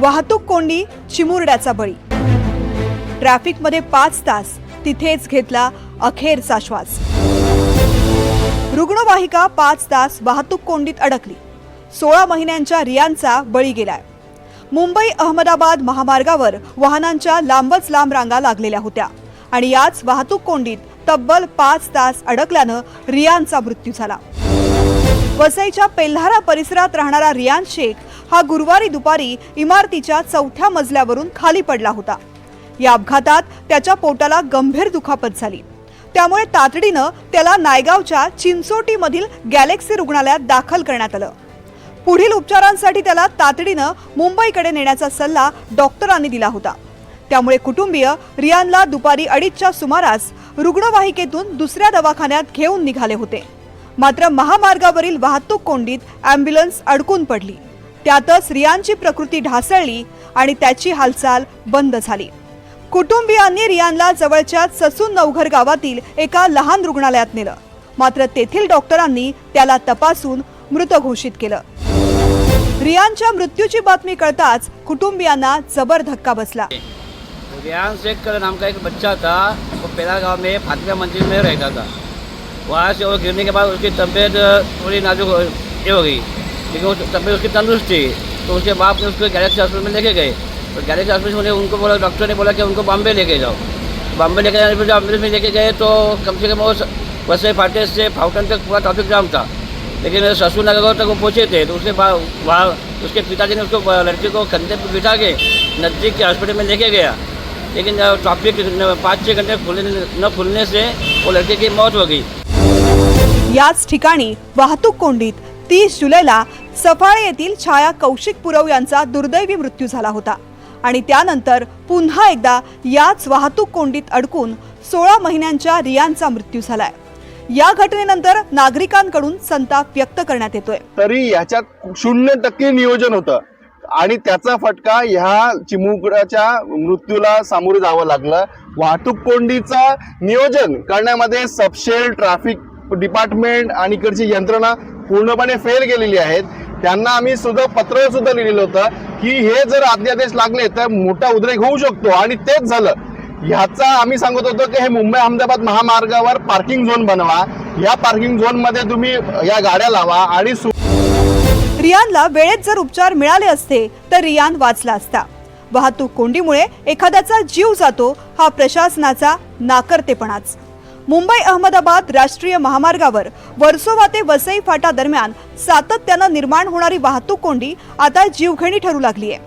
वाहतूक कोंडी चिमुरड्याचा बळी. ट्रॅफिकमध्ये पाच तास तिथेच घेतला अखेरचा श्वास. रुग्णवाहिका पाच तास वाहतूक कोंडीत अडकली. सोळा महिन्यांच्या रियांचा बळी गेलाय. मुंबई अहमदाबाद महामार्गावर वाहनांच्या लांबच लांब रांगा लागलेल्या होत्या आणि याच वाहतूक कोंडीत तब्बल पाच तास अडकल्यानं रियांचा मृत्यू झाला. वसईच्या पेल्हारा परिसरात राहणारा रियान शेख हा गुरुवारी दुपारी इमारतीच्या चौथ्या मजल्यावरून खाली पडला होता. या अपघातात त्याच्या पोटाला गंभीर दुखापत झाली. त्यामुळे तातडीनं त्याला नायगावच्या चिंचोटीमधील गॅलेक्सी रुग्णालयात दाखल करण्यात आलं. पुढील उपचारांसाठी त्याला तातडीनं मुंबईकडे नेण्याचा सल्ला डॉक्टरांनी दिला होता. त्यामुळे कुटुंबीय रियानला दुपारी अडीचच्या सुमारास रुग्णवाहिकेतून दुसऱ्या दवाखान्यात घेऊन निघाले होते. मात्र महामार्गावरील वाहतूक कोंडीत अँब्युलन्स अडकून पडली. त्यातच रियानची प्रकृती ढासळली आणि त्याची हालचाल बंद झाली. कुटुंबियांनी रियानला जवळच्या ससून नवघर गावातील एका लहान रुग्णालयात नेलं. मात्र तेथील डॉक्टरांनी त्याला तपासून मृत घोषित केलं. रियानच्या मृत्यूची बातमी कळताच कुटुंबियांना जबर धक्का बसला. रियान शेख कर नाम का एक बच्चा था वो पेरा गांव में फातिमा मंदिर में रहता था। वहाँ से वो गिरने के बाद उसकी तबीयत थोड़ी नाजुक हो, हो गई। लेकिन वो तबीयत उसकी तंदुरुस्त थी। तो उसके बाप ने उसको गैलेक्सी हॉस्पिटल में लेके गए। तो गैलेक्सी हॉस्पिटल में उनको बोला डॉक्टर ने बोला कि उनको बॉम्बे लेके जाओ। बॉम्बे लेके जाने पर जब एम्बुलेंस में लेके गए तो कम से कम वो स- वसई फाटे से फाउटन तक पूरा ट्रैफिक जाम था। लेकिन ससुर नगर तक वो पहुँचे थे तो उसके बाद वहाँ उसके पिताजी ने उसको लड़के को कंधे पर बिठा के नज़दीक के हॉस्पिटल में लेके गया। लेकिन ट्रॉफिक ट्रैफिक पाँच छः घंटे खुलने न खुलने से वो लड़के की मौत हो गई। याच ठिकाणी वाहतूक कोंडीत तीस जुलैला सफाळे येथील छाया कौशिक पुरव यांचा दुर्दैवी मृत्यू झाला होता. आणि त्यानंतर पुन्हा एकदा याच वाहतूक कोंडीत अडकून सोळा महिन्यांच्या रियांचा मृत्यू झालाय. या घटनेनंतर नागरिकांकडून संताप व्यक्त करण्यात येतोय. तरी याच्यात शून्य टक्के नियोजन होतं. आणि त्याचा फटका ह्या चिमुकड्याच्या मृत्यूला सामोरे जावं लागलं. वाहतूक कोंडीचा नियोजन करण्यामध्ये सबशेल ट्रॅफिक डिपार्टमेंट आणि इकडची यंत्रणा पूर्णपणे फेल गेलेली आहेत. त्यांना आम्ही सुद्धा पत्र सुद्धा लिहिलेलं होतं की हे जर अध्यादेश लागले तर मोठा उद्रेक होऊ शकतो. आणि तेच झालं. ह्याचा आम्ही सांगत होतो की हे मुंबई अहमदाबाद महामार्गावर पार्किंग झोन बनवा. या पार्किंग झोनमध्ये तुम्ही या गाड्या लावा आणि रियानला वेळेत जर उपचार मिळाले असते तर रियान वाचला असता. वाहतूक कोंडीमुळे एखाद्याचा जीव जातो हा प्रशासनाचा नाकर्तेपणाच. मुंबई अहमदाबाद राष्ट्रीय महामार्गावर वर्सोवा ते वसई फाटा दरम्यान सातत्यानं निर्माण होणारी वाहतूक कोंडी आता जीवघेणी ठरू लागली आहे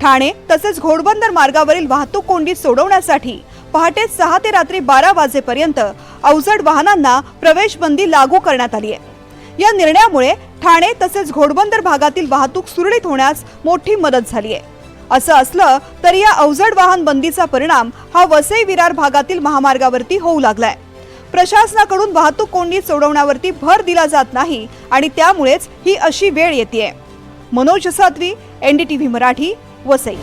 ठाणे तसेच घोडबंदर मार्गावरील वाहतूक कोंडी सोडवण्यासाठी पहाटे सहा ते रात्री बारा वाजेपर्यंत अवजड वाहनांना प्रवेशबंदी लागू करण्यात आली आहे या निर्णयामुळे ठाणे तसेच घोडबंदर भागातील वाहतूक सुरळीत होण्यास मोठी मदत झाली आहे असं असलं तरी या अवजड वाहन बंदीचा परिणाम हा वसई विरार भागातील महामार्गावरती होऊ लागलाय. प्रशासनाकडून वाहतूक कोंडी सोडवण्यावरती भर दिला जात नाही आणि त्यामुळेच ही अशी वेळ येते मनोज सातवी एनडीटीव्ही मराठी वसई.